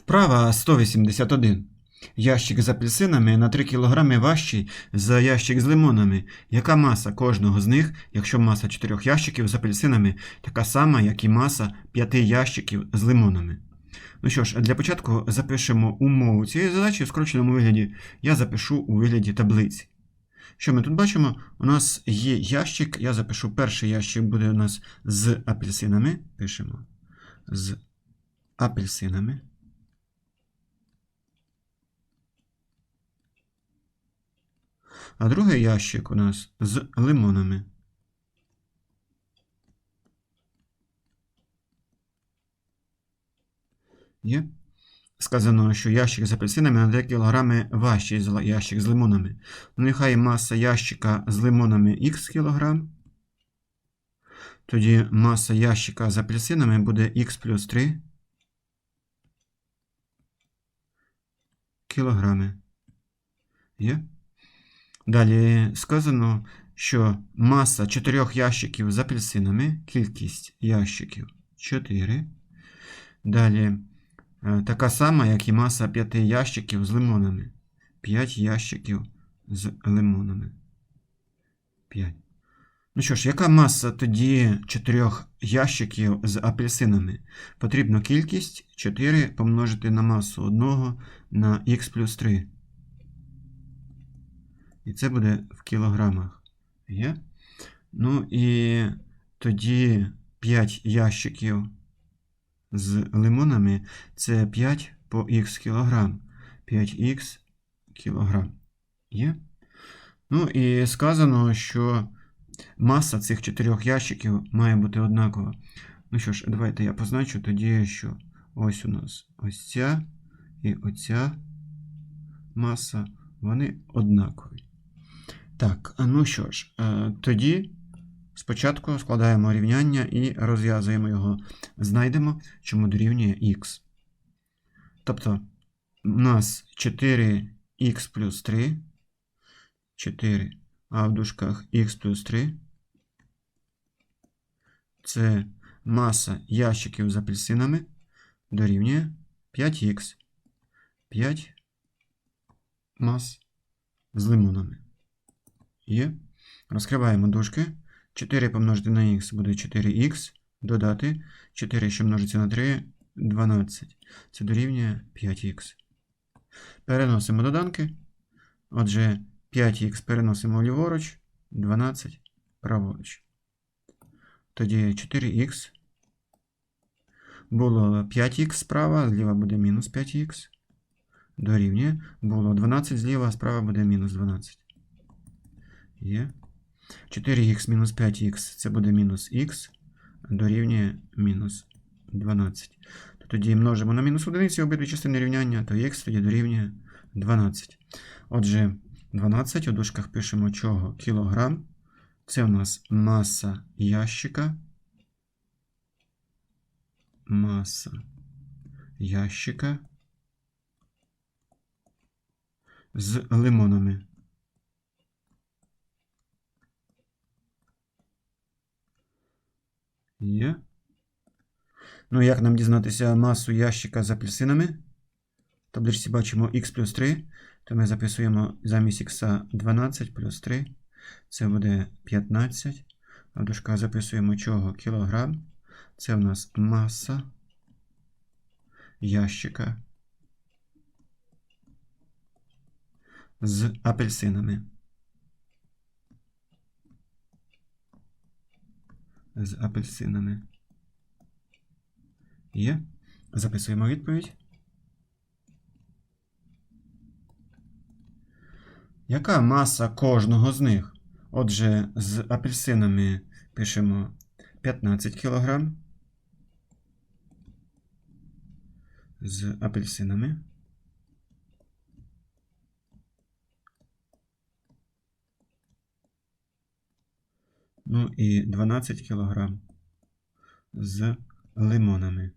Вправа 181. Ящик з апельсинами на 3 кг важчий за ящик з лимонами. Яка маса кожного з них, якщо маса 4 ящиків з апельсинами така сама, як і маса 5 ящиків з лимонами? Ну що ж, для початку запишемо умову цієї задачі в скороченому вигляді. Я запишу у вигляді таблиці. Що ми тут бачимо? У нас є ящик. Я запишу перший ящик буде у нас з апельсинами. Пишемо з апельсинами. А другий ящик у нас з лимонами. Є. Сказано, що ящик з апельсинами на 2 кг важчий за ящик з лимонами. Ну, нехай маса ящика з лимонами х кг. Тоді маса ящика з апельсинами буде х плюс 3 кілограми. Є? Далі сказано, що маса 4 ящиків з апельсинами, кількість ящиків 4. Далі е, така сама, як і маса 5 ящиків з лимонами. 5 ящиків з лимонами. 5. Ну що ж, яка маса тоді 4 ящиків з апельсинами? Потрібно кількість 4 помножити на масу 1 на х плюс 3. І це буде в кілограмах. Є? Ну і тоді 5 ящиків з лимонами це 5 по х кілограм. 5х кілограм. Є? Ну і сказано, що маса цих 4 ящиків має бути однакова. Ну що ж, давайте я позначу тоді, що ось у нас ось ця і оця маса, вони однакові. Так, ну що ж, е, тоді спочатку складаємо рівняння і розв'язуємо його. Знайдемо, чому дорівнює х. Тобто, у нас 4х плюс 3, 4, а в дужках х плюс 3. Це маса ящиків з апельсинами дорівнює 5х. 5 мас з лимонами. Є. Розкриваємо дужки. 4 помножити на х буде 4х. Додати 4, що множиться на 3, 12. Це дорівнює 5х. Переносимо доданки. Отже, 5х переносимо ліворуч, 12 праворуч. Тоді 4х. Було 5х справа, зліва буде мінус 5х. Дорівнює. Було 12 зліва, справа буде мінус 12. Є. 4х мінус 5х це буде мінус х, дорівнює мінус 12. То тоді множимо на мінус одиниці обидві частини рівняння, то х тоді дорівнює 12. Отже, 12 у дужках пишемо чого? Кілограм. Це у нас маса ящика. Маса ящика з лимонами. Є. Ну, як нам дізнатися масу ящика з апельсинами? В табличці бачимо х плюс 3, то ми записуємо замість х 12 плюс 3. Це буде 15. А в дужках записуємо чого? Кілограм. Це в нас маса ящика з апельсинами. З апельсинами. Є. Записуємо відповідь. Яка маса кожного з них? Отже, з апельсинами пишемо 15 кг. З апельсинами. Ну і 12 кг з лимонами.